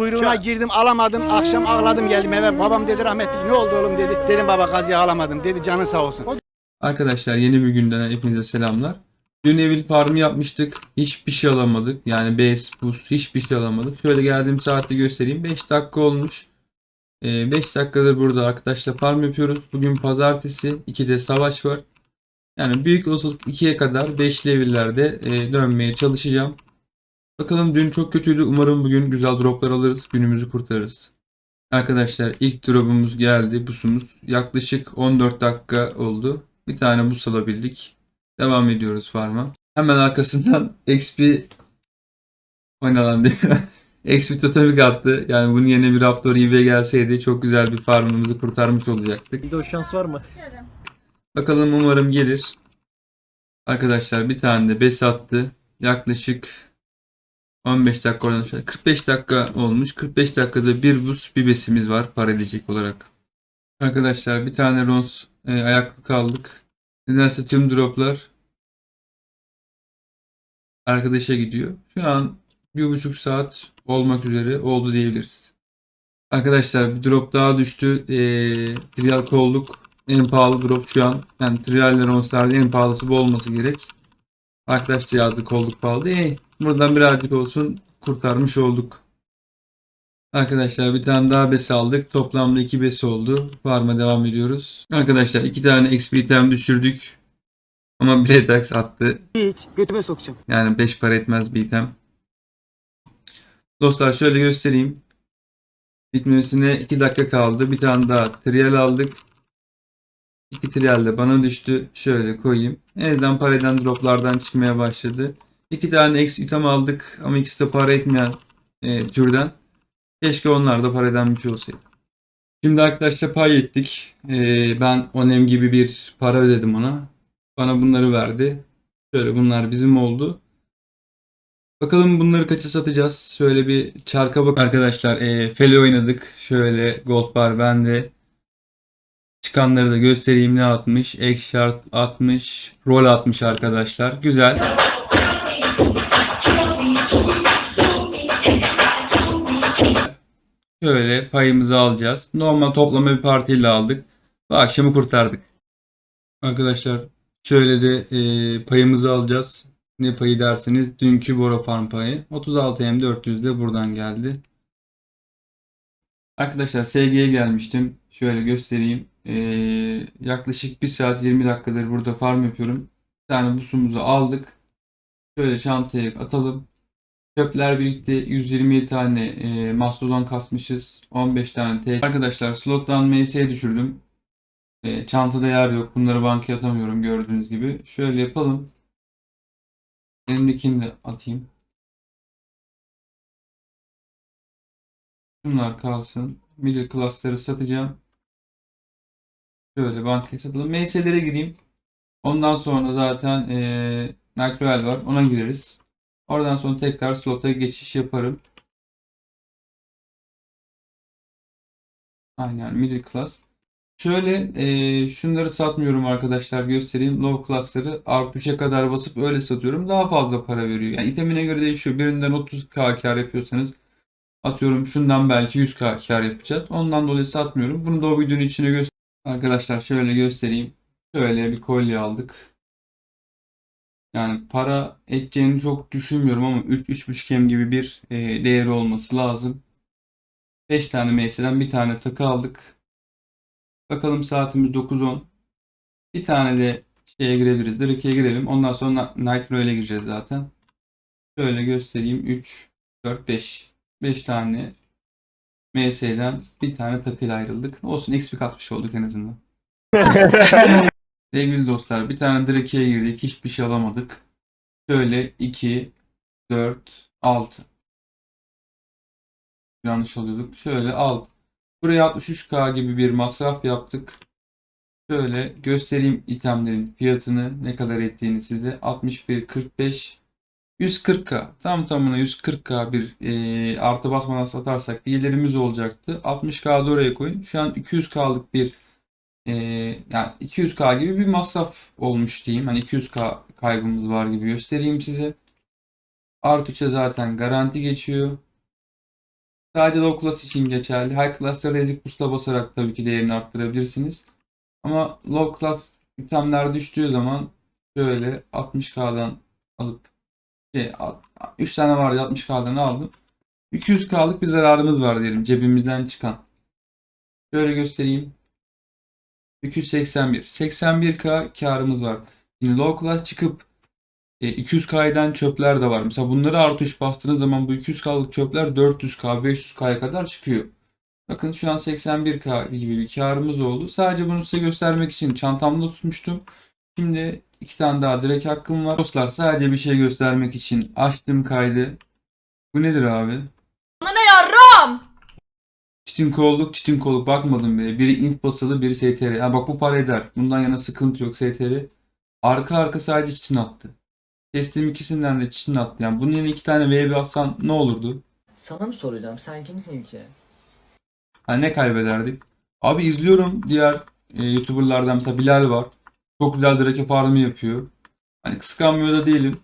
kuyruğuna girdim alamadım. Akşam ağladım geldim eve. Babam dedi rahmetli ne oldu oğlum dedi. Dedim baba kazıya alamadım dedi canın sağ olsun. Arkadaşlar yeni bir günden hepinize selamlar. Dün evil farmı yapmıştık. Hiçbir şey alamadık. Yani base, boost hiçbir şey alamadık. Şöyle geldiğim saatte göstereyim. 5 dakika olmuş. 5 dakikadır burada arkadaşlar farm yapıyoruz. Bugün pazartesi. 2'de savaş var. Yani büyük olasılık 2'ye kadar 5 levellerde e, dönmeye çalışacağım. Bakalım dün çok kötüydü. Umarım bugün güzel droplar alırız. Günümüzü kurtarırız. Arkadaşlar ilk drop'umuz geldi. Busumuz. Yaklaşık 14 dakika oldu. Bir tane bus alabildik. Devam ediyoruz farma. Hemen arkasından XP oynanan diye. XP totemik attı. Yani bunun yerine bir Raptor EV gelseydi çok güzel bir farmımızı kurtarmış olacaktık. Bizde o şans var mı? Bakalım umarım gelir. Arkadaşlar bir tane de bes attı. Yaklaşık 15 dakika oradan şöyle 45 dakika olmuş. 45 dakikada bir bus bir besimiz var para edecek olarak. Arkadaşlar bir tane Rons e, ayaklık aldık. Nedense tüm droplar arkadaşa gidiyor. Şu an bir buçuk saat olmak üzere oldu diyebiliriz. Arkadaşlar bir drop daha düştü. E, trial kolluk en pahalı drop şu an. Yani trial Rons'larda en pahalısı bu olması gerek. Arkadaş yazdı kolluk pahalı. E, buradan birazcık olsun kurtarmış olduk. Arkadaşlar bir tane daha bes aldık. Toplamda 2 bes oldu. Farm'a devam ediyoruz. Arkadaşlar 2 tane XP item düşürdük. Ama Blade Axe attı. Hiç. Götüme sokacağım. Yani 5 para etmez bir item. Dostlar şöyle göstereyim. Bitmesine 2 dakika kaldı. Bir tane daha trial aldık. 2 trial de bana düştü. Şöyle koyayım. Elden para eden droplardan çıkmaya başladı. 2 tane X item aldık ama ikisi de para etmeyen e, türden. Keşke onlar da para edenmiş olsaydı. Şimdi arkadaşlar pay ettik. E, ben Onem gibi bir para ödedim ona. Bana bunları verdi. Şöyle bunlar bizim oldu. Bakalım bunları kaça satacağız. Şöyle bir çarka bak arkadaşlar. E, Feli oynadık. Şöyle gold bar bende. Çıkanları da göstereyim ne atmış. X shard atmış. Roll atmış arkadaşlar. Güzel. Şöyle payımızı alacağız. Normal toplama bir partiyle aldık. Bu akşamı kurtardık. Arkadaşlar şöyle de e, payımızı alacağız. Ne payı derseniz dünkü Bora Farm payı. 36 M 400 de buradan geldi. Arkadaşlar SG'ye gelmiştim. Şöyle göstereyim. E, yaklaşık 1 saat 20 dakikadır burada farm yapıyorum. Bir tane busumuzu aldık. Şöyle çantaya atalım. Çöpler birlikte 127 tane e, mastodon kasmışız. 15 tane T. Arkadaşlar slottan MS'ye düşürdüm. E, çantada yer yok. Bunları bankaya atamıyorum gördüğünüz gibi. Şöyle yapalım. Elimdekini de atayım. Bunlar kalsın. Middle class'ları satacağım. Şöyle bankaya satalım. MS'lere gireyim. Ondan sonra zaten e, Nacruel var. Ona gireriz. Oradan sonra tekrar slota geçiş yaparım. Aynen middle class. Şöyle e, şunları satmıyorum arkadaşlar göstereyim. Low class'ları artı 3'e kadar basıp öyle satıyorum. Daha fazla para veriyor. Yani itemine göre değişiyor. Birinden 30k kar yapıyorsanız atıyorum şundan belki 100k kar yapacağız. Ondan dolayı satmıyorum. Bunu da o videonun içine göster. Arkadaşlar şöyle göstereyim. Şöyle bir kolye aldık. Yani para edeceğini çok düşünmüyorum ama 3-3.5 M gibi bir e, değeri olması lazım. 5 tane MS'den bir tane takı aldık. Bakalım saatimiz 9.10. Bir tane de şeye girebiliriz. Drake'ye girelim. Ondan sonra Night Royale'e gireceğiz zaten. Şöyle göstereyim. 3, 4, 5. 5 tane MS'den bir tane takıyla ayrıldık. Olsun XP katmış olduk en azından. Sevgili dostlar bir tane Drake'ye girdik. Hiçbir şey alamadık. Şöyle 2, 4, 6. Yanlış alıyorduk. Şöyle 6. Buraya 63k gibi bir masraf yaptık. Şöyle göstereyim itemlerin fiyatını ne kadar ettiğini size. 61.45 140k. Tam tamına 140k bir e, artı basmadan satarsak gelirimiz olacaktı. 60k da oraya koyun. Şu an 200k'lık bir e, yani 200k gibi bir masraf olmuş diyeyim. Hani 200k kaybımız var gibi göstereyim size. Artı 3'e zaten garanti geçiyor. Sadece low class için geçerli. High class'ta Rezik Boost'a basarak tabii ki değerini arttırabilirsiniz. Ama low class itemler düştüğü zaman şöyle 60k'dan alıp şey 3 tane vardı 60k'dan aldım. 200k'lık bir zararımız var diyelim cebimizden çıkan. Şöyle göstereyim. 281. 81k karımız var. Şimdi low class çıkıp e, 200k'dan çöpler de var. Mesela bunları artı 3 bastığınız zaman bu 200k'lık çöpler 400k, 500k'ya kadar çıkıyor. Bakın şu an 81k gibi bir karımız oldu. Sadece bunu size göstermek için çantamda tutmuştum. Şimdi iki tane daha direkt hakkım var. Dostlar sadece bir şey göstermek için açtım kaydı. Bu nedir abi? Bana ne yarram? Çitin kolluk, çitin kolluk bakmadım bile. Biri int basılı, biri STR. Ha bak bu para eder. Bundan yana sıkıntı yok STR. Arka arka sadece çitin attı. Kestim ikisinden de çitin attı. Yani bunun yerine iki tane VB atsan ne olurdu? Sana mı soracağım? Sen kimsin ki? Ha ne kaybederdik? Abi izliyorum diğer e, YouTuber'lardan mesela Bilal var. Çok güzel drake farmı yapıyor. Hani kıskanmıyor da değilim.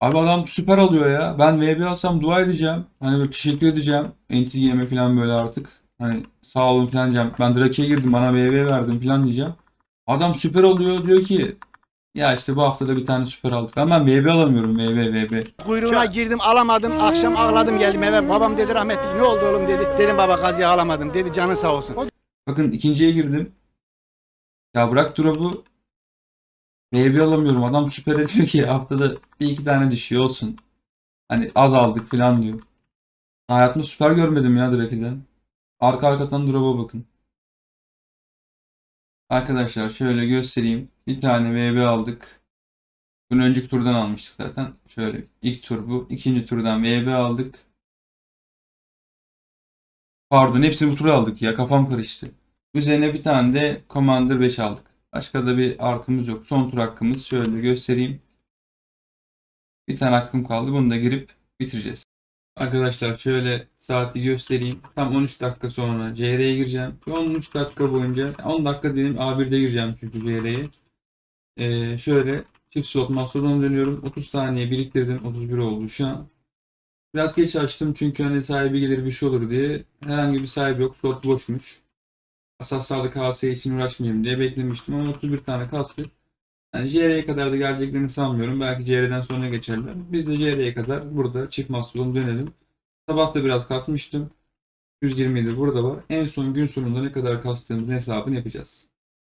Abi adam süper alıyor ya. Ben VB alsam dua edeceğim. Hani böyle teşekkür edeceğim. NT yeme falan böyle artık. Hani sağ olun falan diyeceğim. Ben Drake'ye girdim bana VB verdim falan diyeceğim. Adam süper oluyor diyor ki ya işte bu haftada bir tane süper aldık. Ama ben VB alamıyorum VB VB. Kuyruğuna girdim alamadım. Akşam ağladım geldim eve. Babam dedi rahmetli ne oldu oğlum dedi. Dedim baba kazıya alamadım. Dedi canın sağ olsun. Bakın ikinciye girdim. Ya bırak drop'u. VB alamıyorum. Adam süper ediyor ki haftada bir iki tane düşüyor olsun. Hani az aldık falan diyor. Hayatımda süper görmedim ya Drake'den. Arka arkadan drop'a bakın. Arkadaşlar şöyle göstereyim. Bir tane VB aldık. Bunu önceki turdan almıştık zaten. Şöyle ilk tur bu. İkinci turdan VB aldık. Pardon hepsini bu tura aldık ya. Kafam karıştı. Üzerine bir tane de Commander 5 aldık. Başka da bir artımız yok. Son tur hakkımız şöyle göstereyim. Bir tane hakkım kaldı. Bunu da girip bitireceğiz. Arkadaşlar şöyle saati göstereyim. Tam 13 dakika sonra CR'ye gireceğim. Şu 13 dakika boyunca 10 dakika dedim A1'de gireceğim çünkü CR'ye. Ee, şöyle çift slot mastodon dönüyorum. 30 saniye biriktirdim. 31 oldu şu an. Biraz geç açtım çünkü hani sahibi gelir bir şey olur diye. Herhangi bir sahibi yok. Slot boşmuş. Asaslarla KS için uğraşmayayım diye beklemiştim ama 31 tane kastı. Yani JR'ye kadar da geleceklerini sanmıyorum. Belki JR'den sonra geçerler. Biz de JR'ye kadar burada çift mastodon dönelim. Sabah da biraz kasmıştım. 127 burada var. En son gün sonunda ne kadar kastığımızın hesabını yapacağız.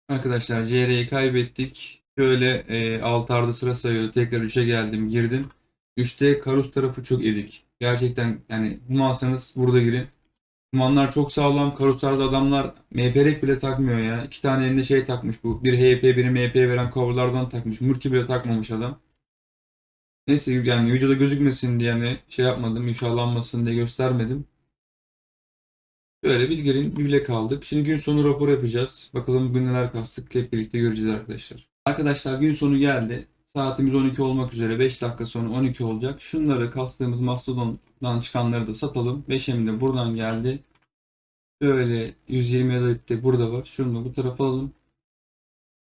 Arkadaşlar JR'yi kaybettik. Şöyle e, altarda sıra sayıyor. Tekrar 3'e geldim. Girdim. 3'te Karus tarafı çok ezik. Gerçekten yani humansanız burada girin. Humanlar çok sağlam. Karuslarda adamlar MP'rek bile takmıyor ya. İki tane elinde şey takmış bu. Bir HP biri MP veren coverlardan takmış. Murki bile takmamış adam. Neyse yani videoda gözükmesin diye yani şey yapmadım. ifşalanmasın diye göstermedim. Böyle bir bile kaldık. Şimdi gün sonu rapor yapacağız. Bakalım bugün neler kastık hep birlikte göreceğiz arkadaşlar. Arkadaşlar gün sonu geldi. Saatimiz 12 olmak üzere 5 dakika sonra 12 olacak. Şunları kastığımız Mastodon'dan çıkanları da satalım. 5'em de buradan geldi. Böyle 120 adet de burada var. Şunu da bu tarafa alalım.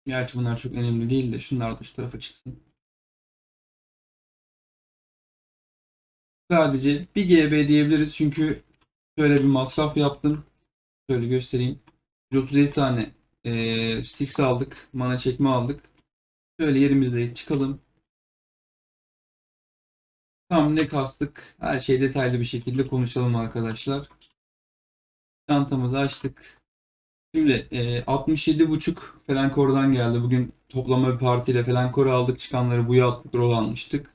Gerçi bunlar çok önemli değil de şunlar da şu tarafa çıksın. Sadece bir GB diyebiliriz çünkü şöyle bir masraf yaptım. Şöyle göstereyim. 137 tane eee sticks aldık. Mana çekme aldık. Şöyle yerimizde çıkalım. Tam ne kastık? Her şey detaylı bir şekilde konuşalım arkadaşlar. Çantamızı açtık. Şimdi e, 67.5 Felankor'dan geldi. Bugün toplama bir partiyle Felankor aldık. Çıkanları buya attık. Rol almıştık.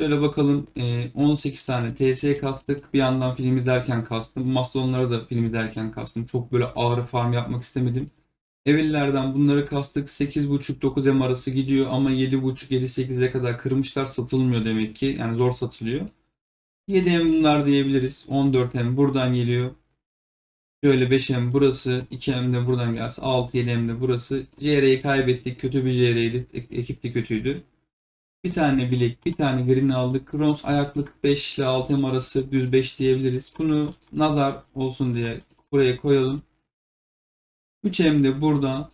Şöyle bakalım. e, 18 tane TS kastık. Bir yandan film izlerken kastım. Mastodonlara da film izlerken kastım. Çok böyle ağır farm yapmak istemedim. Evillerden bunları kastık. 8.5-9 M arası gidiyor ama 7.5-7-8'e kadar kırmışlar. Satılmıyor demek ki. Yani zor satılıyor. 7 M bunlar diyebiliriz. 14 M buradan geliyor. Şöyle 5 M burası. 2 M de buradan gelse. 6-7 M de burası. JR'yi kaybettik. Kötü bir JR'ydi. Ek- Ekip de kötüydü. Bir tane bilek, bir tane green aldık. Bronz ayaklık 5 ile 6 M arası düz 5 diyebiliriz. Bunu nazar olsun diye buraya koyalım. 3M de burada.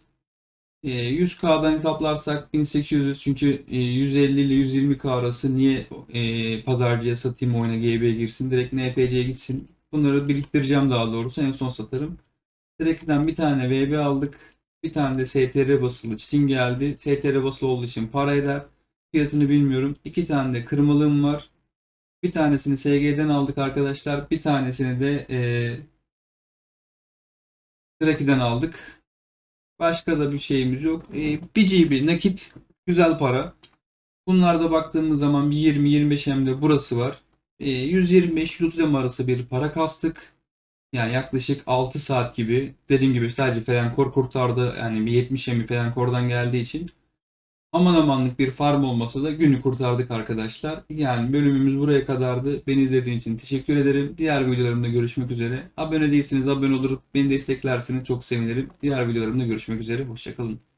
E, 100K'dan hesaplarsak 1800 çünkü e, 150 ile 120K arası niye e, pazarcıya satayım oyuna GB girsin direkt NPC'ye gitsin. Bunları biriktireceğim daha doğrusu en son satarım. Direkt'ten bir tane VB aldık. Bir tane de STR basılı Steam geldi. STR basılı olduğu için para eder. Fiyatını bilmiyorum. İki tane de kırmalığım var. Bir tanesini SG'den aldık arkadaşlar. Bir tanesini de eee Draki'den aldık. Başka da bir şeyimiz yok. Eee, bir GB nakit güzel para. Bunlarda baktığımız zaman bir 20-25 hem de burası var. Eee 125-130 M arası bir para kastık. Yani yaklaşık 6 saat gibi. Dediğim gibi sadece Felenkor kurtardı. Yani bir 70 M Felenkor'dan geldiği için. Aman amanlık bir farm olmasa da günü kurtardık arkadaşlar. Yani bölümümüz buraya kadardı. Beni izlediğin için teşekkür ederim. Diğer videolarımda görüşmek üzere. Abone değilseniz abone olup beni desteklerseniz çok sevinirim. Diğer videolarımda görüşmek üzere. Hoşçakalın.